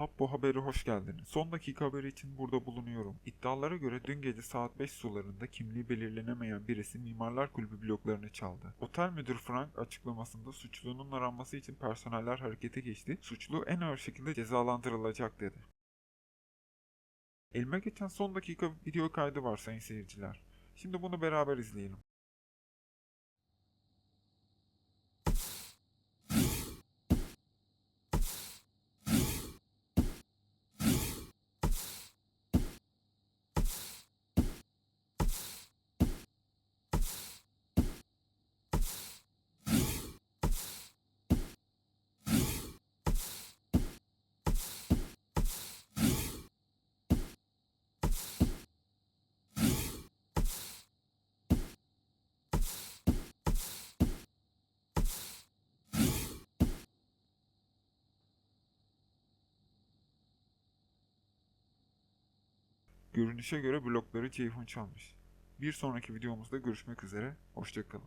haberi hoş geldiniz. Son dakika haberi için burada bulunuyorum. İddialara göre dün gece saat 5 sularında kimliği belirlenemeyen birisi Mimarlar Kulübü bloklarını çaldı. Otel müdürü Frank açıklamasında suçlunun aranması için personeller harekete geçti. Suçlu en ağır şekilde cezalandırılacak dedi. Elime geçen son dakika video kaydı var sayın seyirciler. Şimdi bunu beraber izleyelim. Görünüşe göre blokları Ceyhun çalmış. Bir sonraki videomuzda görüşmek üzere, hoşçakalın.